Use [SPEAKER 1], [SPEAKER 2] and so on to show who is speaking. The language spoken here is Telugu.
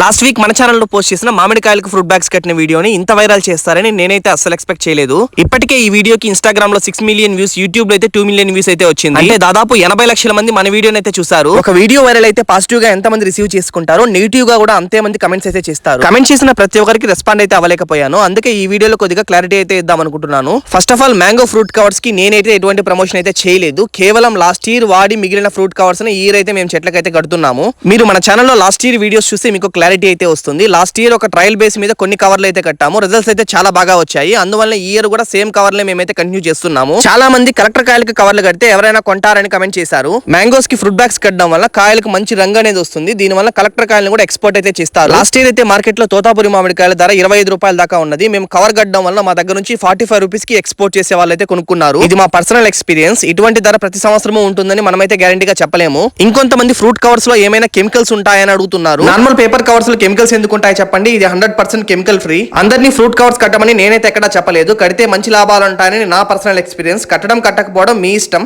[SPEAKER 1] లాస్ట్ వీక్ మన ఛానల్లో పోస్ట్ చేసిన మామిడికాయలకు ఫ్రూట్ బ్యాగ్స్ కట్టిన వీడియోని ఇంత వైరల్ చేస్తారని నేనైతే అస్సలు ఎక్స్పెక్ట్ చేయలేదు. ఇప్పటికే ఈ వీడియోకి ఇన్స్టాగ్రామ్లో సిక్స్ మిలియన్ వ్యూస్ యూట్యూబ్లో అయితే టూ మిలియన్ వ్యూస్ అయితే వచ్చింది. అంటే దాదాపు ఎనభై లక్షల మంది మన వీడియోని అయితే చూసారు ఒక వీడియో వైరల్ అయితే పాజిటివ్గా ఎంత మంది రిసీవ్ చేసుకుంటారో నెగిటివ్గా కూడా అంతే మంది కమెంట్స్ అయితే చేస్తారు. కమెంట్ చేసిన ప్రతి ఒక్కరికి రెస్పాండ్ అయితే అవ్వలేకపోయాను. అందుకే ఈ వీడియోలో కొద్దిగా క్లారిటీ అయితే ఇద్దాం అనుకుంటున్నాను. First of all mango fruit కవర్స్కి నేనైతే ఎటువంటి ప్రమోషన్ అయితే చేయలేదు. కేవలం లాస్ట్ ఇయర్ వాడి మిగిలిన ఫ్రూట్ కవర్స్ని ఈ ఇయర్ అయితే మేము చెట్లకైతే కడుతున్నాము. మీరు మన ఛానల్లో లాస్ట్ ఇయర్ వీడియోస్ చూస్తే మీకు క్లారిటీ అయితే వస్తుంది. లాస్ట్ ఇయర్ ఒక ట్రయల్ బేస్ మీద కొన్ని కవర్లు అయితే కట్టాము. రిజల్ట్స్ అయితే చాలా బాగా వచ్చాయి. అందువల్ల ఈ ఇయర్ కూడా సేమ్ కవర్లే మేమైతే కంటిన్యూ చేస్తున్నాము. చాలా మంది కలెక్టర్ కాయలకి కవర్లు కడితే ఎవరైనా కొంటారని కమెంట్ చేశారు. మ్యాంగోస్కి ఫ్రూట్ బ్యాగ్స్ కట్టడం వల్ల కాయలకు మంచి రంగు అనేది వస్తుంది. దీని వల్ల కలెక్టర్ కాయలను కూడా ఎక్స్పోర్ట్ అయితే చేస్తారు. లాస్ట్ ఇయర్ అయితే మార్కెట్లో తోతాపురి మామిడికాయల ధర ఇరవై ఐదు రూపాయల దాకా ఉన్నది. మేము కవర్ కట్టడం వల్ల మా దగ్గర నుంచి ఫార్టీ ఫైవ్ రూపీస్కి ఎక్స్పోర్ట్ చేసే వాళ్ళు అయితే కొనుక్కున్నారు. ఇది మా పర్సనల్ ఎక్స్పీరియన్స్. ఇటువంటి ధర ప్రతి సంవత్సరము ఉంటుందని మనమైతే గ్యారంటీగా చెప్పలేము. ఇంకొంతమంది ఫ్రూట్ కవర్స్లో ఏమైనా కెమికల్స్ ఉంటాయని అడుగుతున్నారు. నార్మల్ పేపర్ కవర్ కవర్స్లో కెమికల్స్ ఎందుకు ఉంటాయి చెప్పండి? ఇది హండ్రెడ్ పర్సెంట్ కెమికల్ ఫ్రీ. అందరినీ ఫ్రూట్ కవర్స్ కట్టమని నేనైతే ఎక్కడా చెప్పలేదు. కడితే మంచి లాభాలు ఉంటాయని నా పర్సనల్ ఎక్స్పీరియన్స్. కట్టడం కట్టకపోవడం మీ ఇష్టం.